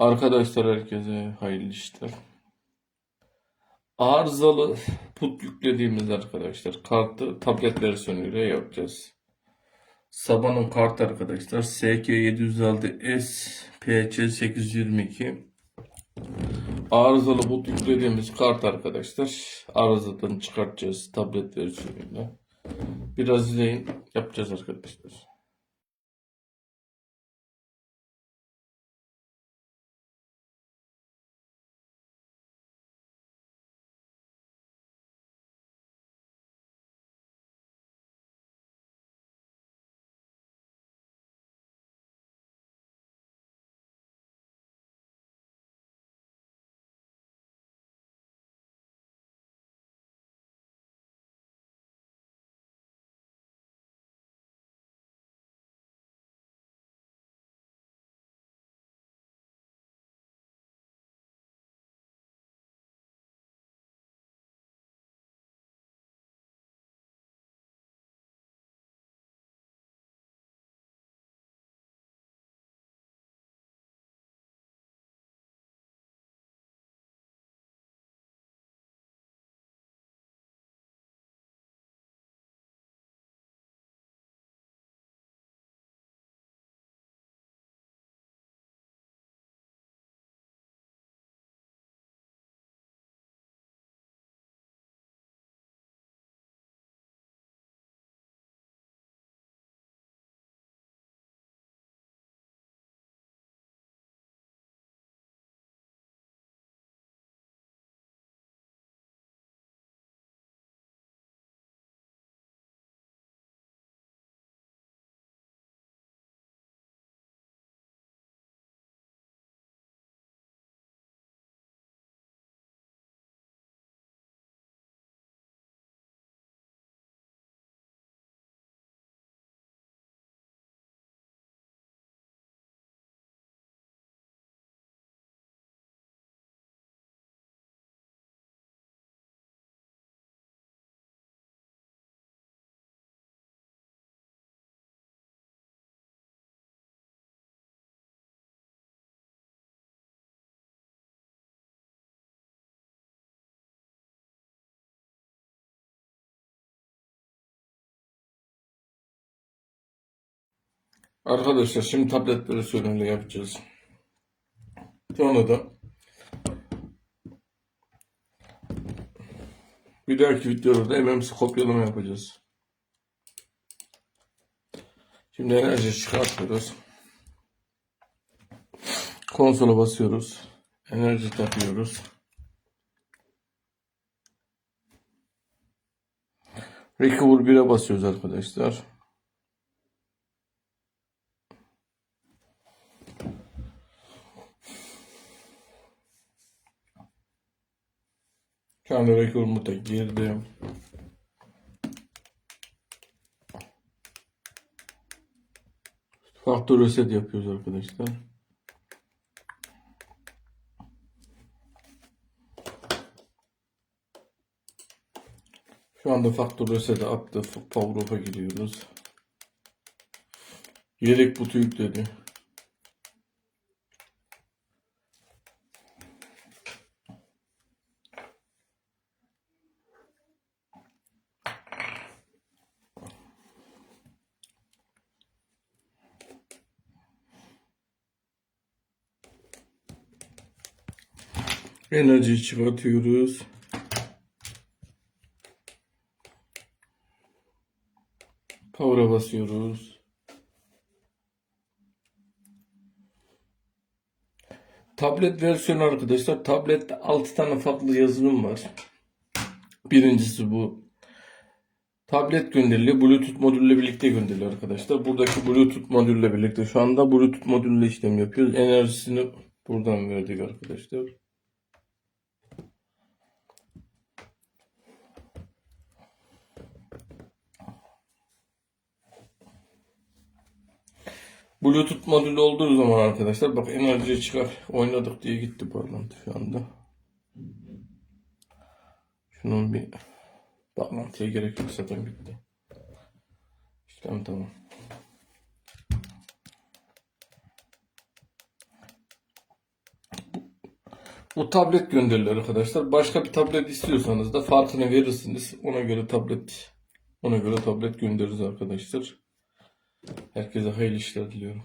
Arkadaşlar herkese hayırlı işler. Arızalı put yüklediğimiz arkadaşlar kartı tablet versiyonuyla yapacağız. Sabanın kartı arkadaşlar SK706S PC822 Arızalı put yüklediğimiz kart arkadaşlar. Arızadan çıkartacağız tablet versiyonuyla. Biraz izleyin yapacağız arkadaşlar. Arkadaşlar şimdi tablet versiyonuyla yapacağız. Sonra da bir dahaki videoda MMC kopyalama yapacağız. Şimdi enerji çıkartıyoruz. Konsola basıyoruz. Enerji takıyoruz. Recover 1'e basıyoruz arkadaşlar. Anda Recover moda girdim. Faktör reset yapıyoruz arkadaşlar. Şu anda faktör reset'e attı. Power off'a giriyoruz. Yedek butu yükledi. Enerjiyi çıkartıyoruz. Power'a basıyoruz. Tablet versiyonu arkadaşlar. Tablette 6 tane farklı yazılım var. Birincisi bu. Tablet gönderiliyor. Bluetooth modülle birlikte gönderiliyor arkadaşlar. Buradaki Bluetooth modülle birlikte şu anda Bluetooth modülle işlem yapıyoruz. Enerjisini buradan verdik arkadaşlar. Bluetooth modülü olduğu zaman arkadaşlar bak enerji çıkar oynadık diye gitti bağlantı şu anda. Şunun bir bağlantıya gerek yok zaten bitti. İşlem tamam. Bu tablet gönderiliyor arkadaşlar. Başka bir tablet istiyorsanız da farkını verirsiniz. Ona göre tablet ona göre tablet göndeririz arkadaşlar. Herkese hayırlı işler diliyorum.